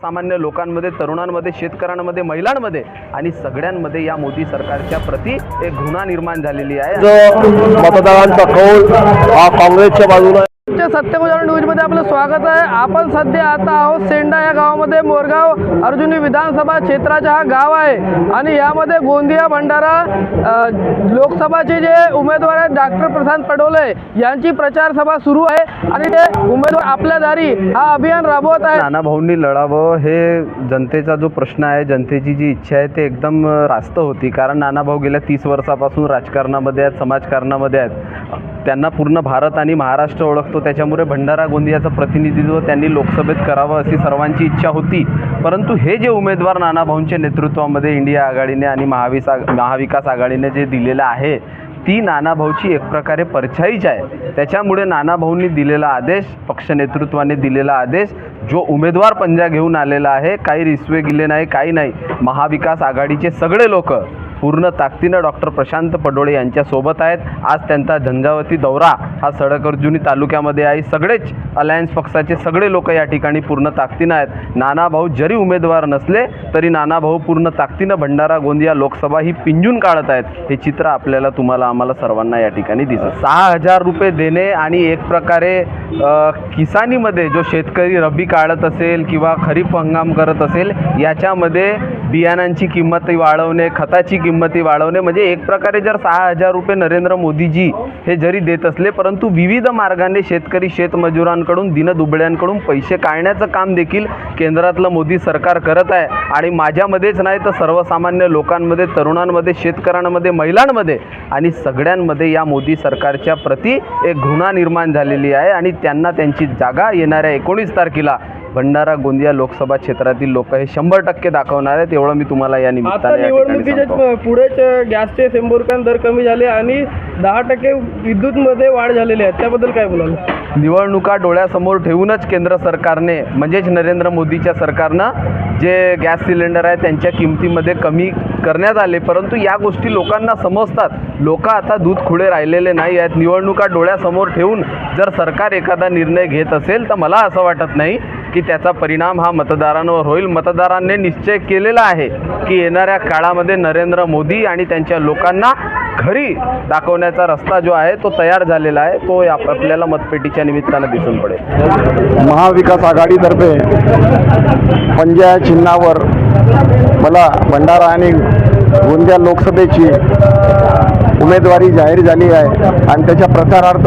सामान्य लोकांमध्ये तरुणांमध्ये शेतकऱ्यांमध्ये महिलांमध्ये आणि सगळ्यांमध्ये या मोदी सरकारच्या प्रती एक घृणा निर्माण झालेली आहे. मतदारांचा कौल हा काँग्रेसच्या बाजूला आहे. सत्यप्रधान न्यूजमध्ये आपलं स्वागत आहे. आपण सध्या आता आहोत सेंडा या गावामध्ये. मोरगाव अर्जुनी विधानसभा क्षेत्राचा हा गाव आहे. आणि यामध्ये गोंदिया भंडारा लोकसभाचे जे उमेदवार आहेत डॉक्टर प्रशांत पडोले यांची प्रचार सभा सुरू आहे. आणि ते उमेदवार आपल्या दारी हा अभियान राबवत आहे नाना भाऊंनी लढावं हे जनतेचा जो प्रश्न आहे जनतेची जी इच्छा आहे ते एकदम रास्त होती. कारण नाना भाऊ गेल्या तीस वर्षापासून राजकारणामध्ये आहेत समाजकारणामध्ये आहेत. त्यांना पूर्ण भारत आणि महाराष्ट्र ओळखतो. त्याच्यामुळे भंडारा गोंदियाचं प्रतिनिधित्व त्यांनी लोकसभेत करावं अशी सर्वांची इच्छा होती. परंतु हे जे उमेदवार नानाभाऊंच्या नेतृत्वामध्ये इंडिया आघाडीने आणि महाविसा महाविकास आघाडीने जे दिलेलं आहे ती नानाभाऊची एक प्रकारे परछाईच आहे. त्याच्यामुळे नानाभाऊंनी दिलेला आदेश पक्ष नेतृत्वाने दिलेला आदेश जो उमेदवार पंजा घेऊन आलेला आहे काही रिसवे गेले नाही काही नाही. महाविकास आघाडीचे सगळे लोक पूर्ण ताकदीनं डॉक्टर प्रशांत पडोळे यांच्यासोबत आहेत. आज त्यांचा झंझावती दौरा हा सडकअर्जुनी तालुक्यामध्ये आहे. सगळेच अलायन्स पक्षाचे सगळे लोक या ठिकाणी पूर्ण ताकदीनं आहेत. नानाभाऊ जरी उमेदवार नसले तरी नानाभाऊ पूर्ण ताकदीनं भंडारा गोंदिया लोकसभा ही पिंजून काढत आहेत. हे चित्र आपल्याला तुम्हाला आम्हाला सर्वांना या ठिकाणी दिसत. सहा हजार रुपये देणे आणि एक प्रकारे किसानीमध्ये जो शेतकरी रब्बी काढत असेल किंवा खरीप हंगाम करत असेल याच्यामध्ये बियाणांची किंमत वाढवणे खताची किंमती वाढवणे म्हणजे एक प्रकारे जर सहा हजार रुपये नरेंद्र मोदीजी हे जरी देत असले परंतु विविध मार्गाने शेतकरी शेतमजुरांकडून दिनदुबळ्यांकडून पैसे काढण्याचं काम देखील केंद्रातलं मोदी सरकार करत आहे. आणि माझ्यामध्येच नाही तर सर्वसामान्य लोकांमध्ये तरुणांमध्ये शेतकऱ्यांमध्ये महिलांमध्ये आणि सगळ्यांमध्ये या मोदी सरकारच्या प्रती एक घृणा निर्माण झालेली आहे आणि त्यांना त्यांची जागा येणाऱ्या एकोणीस तारखेला भंडारा गोंदिया लोकसभा क्षेत्रातील लोक हे शंभर टक्के दाखवणार आहेत. एवढं मी तुम्हाला या आता निमित्ताने या ठिकाणी निवडणुकीच्या. पुढेच गॅसचे शंभर दर कमी झाले आणि दहा टक्के विद्युतमध्ये वाढ झालेली आहे. त्याबद्दल काय बोलाल? निवडणुका डोळ्यासमोर ठेवूनच केंद्र सरकारने म्हणजेच नरेंद्र मोदीच्या सरकारनं जे गॅस सिलेंडर आहे त्यांच्या किमतीमध्ये कमी करण्यात आले. परंतु या गोष्टी लोकांना समजतात. लोक आता दूध खुळे राहिलेले नाही आहेत. निवडणुका डोळ्यासमोर ठेवून जर सरकार एखादा निर्णय घेत असेल तर मला असं वाटत नाही. की त्याचा परिणाम हा मतदारांवर होईल. मतदारांनी निश्चय केलेला आहे की येणाऱ्या काळामध्ये नरेंद्र मोदी आणि त्यांच्या लोकांना घरी दाखवण्याचा रस्ता जो आहे तो तयार झालेला आहे तो आपल्याला मतपेटीच्या निमित्तानं दिसून पडेल. महाविकास आघाडीतर्फे पंजा चिन्हावर मला भंडारा आणि गोंदिया लोकसभेची उमेदवारी जाहीर झाली आहे आणि त्याच्या प्रचारार्थ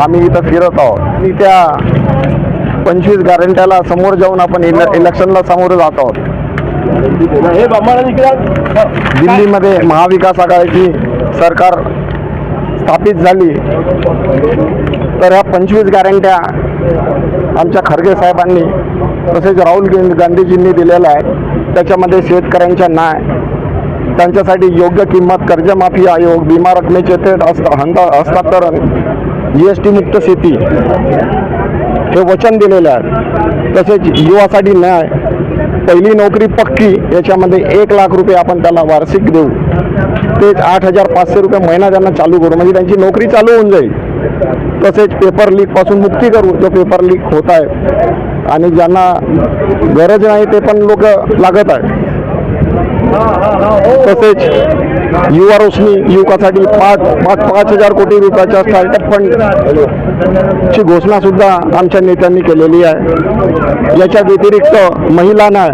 आम्ही इथं फिरत आहोत. आणि त्या पंचवीस गॅरंट्याला समोर जाऊन आपण इले इलेक्शनला समोर जात आहोत. दिल्लीमध्ये महाविकास आघाडीची सरकार स्थापित झाली. तर ह्या पंचवीस गॅरंट्या आमच्या खरगे साहेबांनी तसेच राहुल गांधीजींनी दिलेल्या आहेत. त्याच्यामध्ये शेतकऱ्यांच्या न्याय त्यांच्यासाठी योग्य किंमत कर्जमाफी आयोग विमा रकमेचे थेट हस्त हस्तांतरण जी एस टी मुक्त शेती. हे वचन दिलेलं आहे. तसेच युवासाठी न्याय पहिली नोकरी पक्की याच्यामध्ये एक लाख रुपये आपण त्याला वार्षिक देऊ. तेच आठ हजार पाचशे रुपये महिना त्यांना चालू करू. म्हणजे त्यांची नोकरी चालू होऊन जाईल. तसेच पेपर लीकपासून मुक्ती करू. जो पेपर लीक होत आहे. आणि ज्यांना गरज नाही ते पण लोक लागत आहे. तसेच युवा रोशनी युवकासाठी पाच पाच पाच हजार कोटी रुपयाच्या स्टार्टअप फंड ची घोषणा सुद्धा आमच्या नेत्यांनी केलेली आहे. याच्या व्यतिरिक्त महिलांना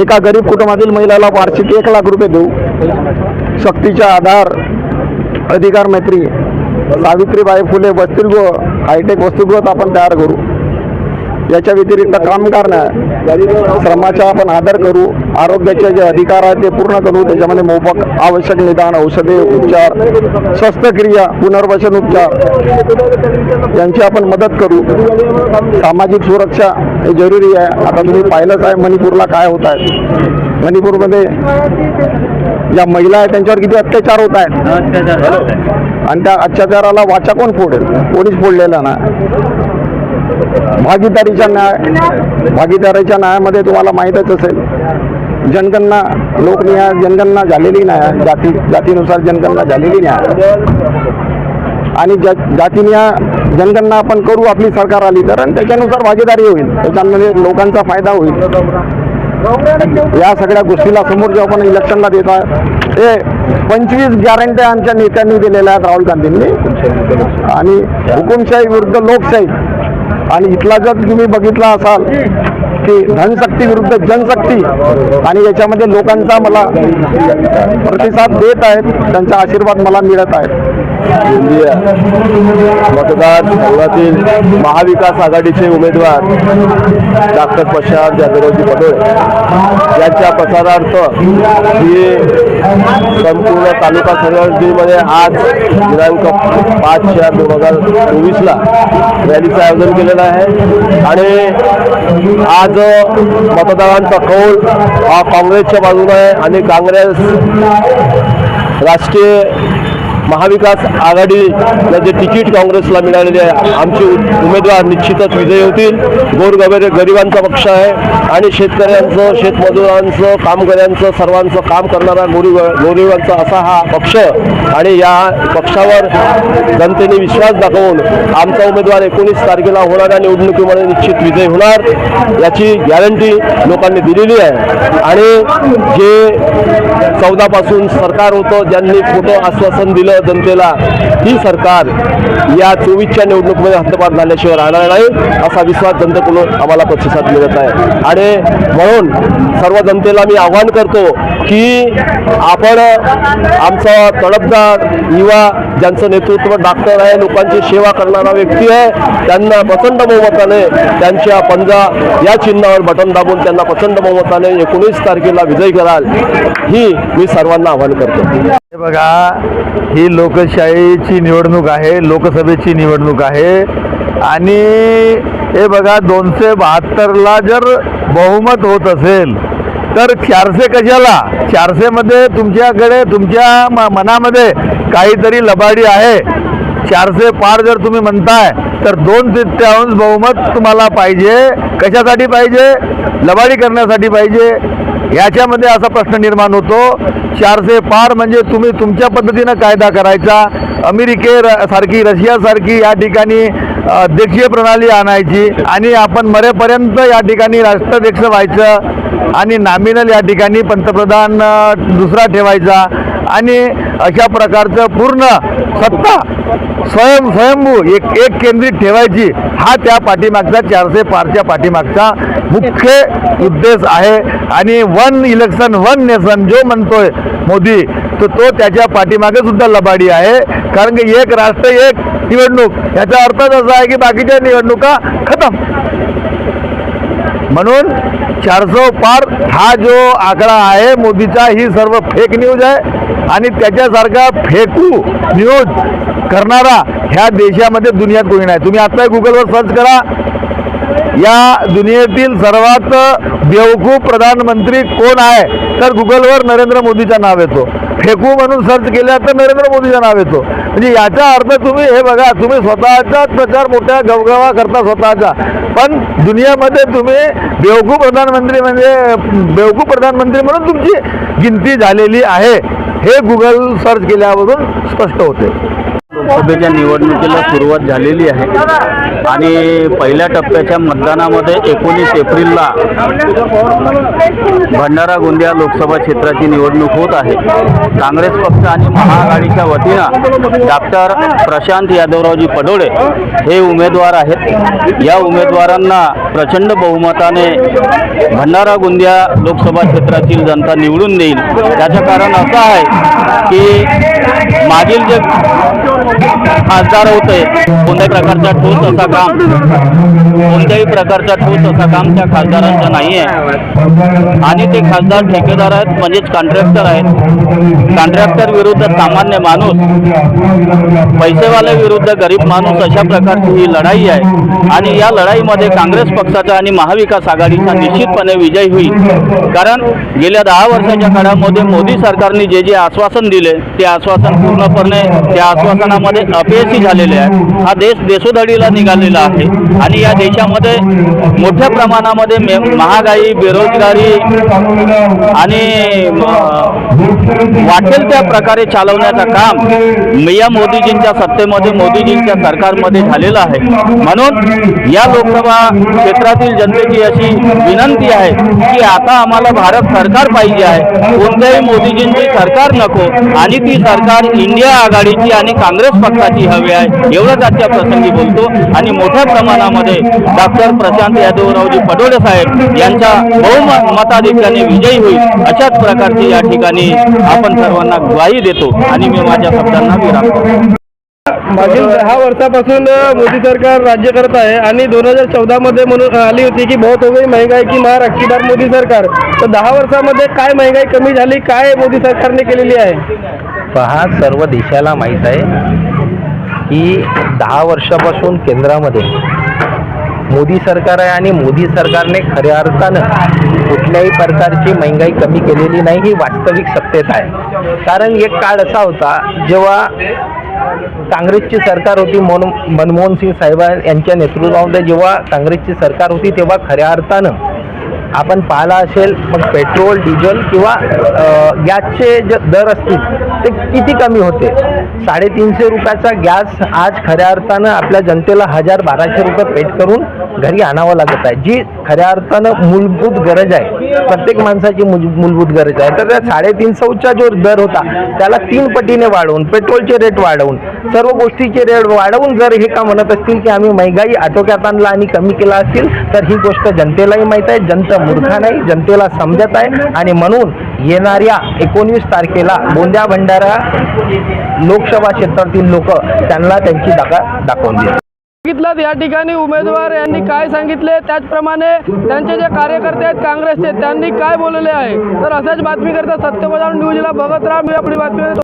एका गरीब कुटुंबातील महिलाला वार्षिक एक लाख रुपये देऊ. सक्तीच्या आधार अधिकार मैत्री सावित्रीबाई फुले वस्तुगृह हायटेक वस्तुगृहात आपण तयार करू. याच्या व्यतिरिक्त कामगार नाही श्रमाचा आपण आदर करू आरोग्याचे जे अधिकार आहेत ते पूर्ण करू त्याच्यामध्ये मोफत आवश्यक निदान औषधे उपचार शस्त्रक्रिया पुनर्वसन उपचार यांची आपण मदत करू. सामाजिक सुरक्षा हे जरुरी आहे. आता तुम्ही पाहिलंच आहे मणिपूरला काय होत आहे. मणिपूरमध्ये ज्या महिला आहेत त्यांच्यावर किती अत्याचार होत आहेत. आणि त्या अत्याचाराला वाचा कोण फोडेल? कोणीच फोडलेला नाही. भागीदारीच्या न्याय भागीदारीच्या न्यायामध्ये तुम्हाला माहीतच असेल. जनगणना लोकनिहाय जनगणना झालेली नाही जाती जातीनुसार जनगणना झालेली नाही आणि ज्या जातीनिहाय जनगणना आपण करू आपली सरकार आली तर आणि त्याच्यानुसार भागीदारी होईल. त्याच्यामध्ये लोकांचा फायदा होईल. या सगळ्या गोष्टीला समोर जेव्हा आपण इलेक्शनला देत आहे हे पंचवीस गॅरंट्या आमच्या नेत्यांनी दिलेल्या आहेत राहुल गांधींनी. आणि हुकुमशाही विरुद्ध लोकशाही. आणि इथला जर तुम्ही बघितला असाल की धनशक्ती विरुद्ध जनशक्ती आणि याच्यामध्ये लोकांचा मला प्रतिसाद देत आहेत त्यांचा आशीर्वाद मला मिळत आहेत. मतदार संघातील महाविकास आघाडीचे उमेदवार डॉक्टर प्रशांत जाधवजी पटोळे. यांच्या प्रचारार्थ ही संपूर्ण तालुका संघटनेमध्ये आज दिनांक पाच चार दोन हजार चोवीसला रॅलीचं आयोजन केलेलं आहे. आणि आज मतदारांचा कौल हा काँग्रेसच्या बाजूला आहे आणि काँग्रेस राष्ट्रीय महाविकास आघाडीला जे तिकीट काँग्रेसला मिळालेले आहे आमचे उमेदवार निश्चितच विजयी होतील. गोरगबरे गरिबांचा पक्ष आहे आणि शेतकऱ्यांचं शेतमजुरांचं कामगारांचं सर्वांचं काम करणारा गोरी गोरिबांचा असा हा पक्ष आणि या पक्षावर जनतेने विश्वास दाखवून आमचा उमेदवार एकोणीस तारखेला होणाऱ्या निवडणुकीमध्ये निश्चित विजय होणार याची गॅरंटी लोकांनी दिलेली आहे. आणि जे चौदापासून सरकार होतं ज्यांनी खोटं आश्वासन दिलं जनतेला ही सरकार या चोवीसच्या निवडणुकीमध्ये हद्दपार झाल्याशिवाय राहणार नाही असा विश्वास जनतेकडून आम्हाला प्रतिसाद मिळत आहे. आणि म्हणून सर्व जनतेला मी आव्हान करतो की आपण आमचा तडफदार युवा ज्यांचं नेतृत्व डॉक्टर आहे लोकांची सेवा करणारा व्यक्ती आहे त्यांना प्रचंड बहुमताने त्यांच्या पंजा या चिन्हावर बटन दाबून त्यांना प्रचंड बहुमताने एकोणीस तारखेला विजयी कराल ही मी सर्वांना आव्हान करतो. हे बघा ही लोकशाहीची निवडणूक आहे लोकसभेची निवडणूक आहे. आणि हे बघा दोनशे बहात्तरला जर बहुमत होत असेल तर चारशे कशाला? चारशेमध्ये तुमच्याकडे तुमच्या मनामध्ये काहीतरी लबाडी आहे. चारशे पार जर तुम्ही म्हणताय तर दोन तृतीयांश बहुमत तुम्हाला पाहिजे. कशासाठी पाहिजे? लबाडी करण्यासाठी पाहिजे. याच्यामध्ये असा प्रश्न निर्माण होतो. चारशे पार म्हणजे तुम्ही तुमच्या पद्धतीनं कायदा करायचा. अमेरिके र- सारखी रशियासारखी या ठिकाणी अध्यक्षीय प्रणाली आणायची आणि आपण मरेपर्यंत या ठिकाणी राष्ट्राध्यक्ष व्हायचं आणि नॉमिनल या ठिकाणी पंतप्रधान दुसरा ठेवायचा. आणि अशा प्रकारचं पूर्ण सत्ता स्वयं स्वयंभू एक एक केंद्रित ठेवायची हा त्या पाठीमागचा चारशे पारच्या पाठीमागचा मुख्य उद्देश आहे. आणि वन इलेक्शन वन नेशन जो म्हणतोय मोदी तर तो त्याच्या पाठीमागे सुद्धा लबाडी आहे. कारण की एक राष्ट्र एक निवडणूक याचा अर्थच असा आहे की बाकीच्या निवडणुका खतम. म्हणून चारसो पार हा जो आकडा आहे मोदीचा ही सर्व फेक न्यूज आहे. आणि त्याच्यासारखा फेकू न्यूज करणारा ह्या देशामध्ये दुनियात कोणी नाही. तुम्ही आता गुगलवर सर्च करा. या दुनियेतील सर्वात बेवकूफ प्रधानमंत्री कोण आहे तर गुगलवर नरेंद्र मोदीचं नाव येतो. फेकू म्हणून सर्च केल्या तर नरेंद्र मोदीचं नाव येतो. म्हणजे याचा अर्थ तुम्ही हे बघा तुम्ही स्वतःचाच प्रचार मोठ्या गवगवा करता स्वतःचा. पण दुनियामध्ये तुम्ही बेवकू प्रधानमंत्री म्हणजे बेवकू प्रधानमंत्री म्हणून तुमची गिनती झालेली आहे. हे गुगल सर्च केल्यावरून स्पष्ट होते. लोकसभेच्या निवडणुकीला सुरुवात झालेली आहे. आणि पहिल्या टप्प्याच्या मतदानामध्ये एकोणीस एप्रिलला भंडारा गोंदिया लोकसभा क्षेत्राची निवडणूक होत आहे. काँग्रेस पक्ष आणि महाआघाडीच्या वतीनं डॉक्टर प्रशांत यादवरावजी पडोळे हे उमेदवार आहेत. या उमेदवारांना प्रचंड बहुमताने भंडारा गोंदिया लोकसभा क्षेत्रातील जनता निवडून देईल. त्याचं कारण असं आहे की मागील जे खासदार होते कोणत्याही प्रकारचा ठोस असा काम कोणत्याही प्रकारचा ठोस असा काम त्या खासदारांचं नाही आहे आणि ते खासदार ठेकेदार आहेत म्हणजेच कॉन्ट्रॅक्टर आहेत. कॉन्ट्रॅक्टर विरुद्ध सामान्य माणूस पैसेवाले विरुद्ध गरीब माणूस अशा प्रकारची ही लढाई आहे. आणि या लढाईमध्ये काँग्रेस पक्षाचा आणि महाविकास आघाडीचा निश्चितपणे विजय होईल. कारण गेल्या दहा वर्षाच्या काळामध्ये मोदी सरकारने जे जे आश्वासन दिले ते आश्वासन पूर्णपणे त्या देशामध्ये अपयशी झालेले आहे हा देश देशोधडीला निघालेला आहे. आणि या देशामध्ये मोठ्या प्रमाणामध्ये मे- महागाई बेरोजगारी आणि वाटेल त्या प्रकारे चालवण्याचं काम या मोदीजींच्या सत्तेमध्ये मोदीजींच्या सरकारमध्ये झालेलं आहे. म्हणून या लोकसभा क्षेत्रातील जनतेची अशी विनंती आहे की आता आम्हाला भारत सरकार पाहिजे आहे. कोणत्याही मोदीजींची सरकार नको आणि ती सरकार इंडिया आघाडीची आणि काँग्रेस पक्षाची हवी आहे. एवढंच आजच्या प्रसंगी बोलतो. आणि मोठ्या प्रमाणामध्ये डॉक्टर प्रशांत यादवरावजी पडोळे साहेब यांच्या बहुमताधिक्याने विजयी होईल अशाच प्रकारची या ठिकाणी आपण सर्वांना ग्वाही देतो. आणि मी माझ्या शब्दांना विराम मागील दहा वर्षापासून मोदी सरकार राज्य करत आहे आणि दोन हजार चौदामध्ये म्हणून आली होती की बहुत हो गई महंगाई की मार अक्की बार मोदी सरकार. तर दहा वर्षामध्ये काय महंगाई कमी झाली काय मोदी सरकारने केलेली आहे? पहा सर्व देशाला माहीत आहे. की दहा वर्षापासून केंद्रामध्ये मोदी सरकार आहे आणि मोदी सरकारने खऱ्या अर्थानं कुठल्याही प्रकारची महंगाई कमी केलेली नाही ही वास्तविक सत्तेत आहे. कारण एक काळ असा होता जेव्हा काँग्रेसची सरकार होती मन मनमोहन सिंग साहेब यांच्या नेतृत्वामध्ये जेव्हा काँग्रेसची सरकार होती तेव्हा खऱ्या अर्थानं आपण पाहिला असेल मग पेट्रोल डिझेल किंवा गॅसचे जे दर असतील ते किती कमी होते? साडेतीनशे रुपयाचा गॅस आज खऱ्या अर्थानं आपल्या जनतेला हजार बाराशे रुपये पेट करून घरी आणावं लागत आहे. जी खऱ्या अर्थानं मूलभूत गरज आहे प्रत्येक माणसाची मूलभूत गरज आहे. तर त्या साडेतीनशेचा जो दर होता त्याला तीन पटीने वाढवून पेट्रोलचे रेट वाढवून सर्व गोष्टीचे रेट वाढवून जर हे का म्हणत असतील की आम्ही महागाई आटोक्यात आणला आणि कमी केला असतील तर ही गोष्ट जनतेलाही माहीत आहे. जनता मूर्खा नाही जनतेला समजत आहे. आणि म्हणून येणाऱ्या एकोणवीस तारखेला गोंदिया भंडारा लोकसभा क्षेत्रातील लोक त्यांना त्यांची दाखा दाखवून देतील. बघितलं या ठिकाणी उमेदवार यांनी काय सांगितले? त्याचप्रमाणे त्यांचे जे कार्यकर्ते आहेत काँग्रेसचे त्यांनी काय बोलले आहे? तर अशाच बातमी करता सत्यप्रधान न्यूजला बघत राहा मी आपली बातमी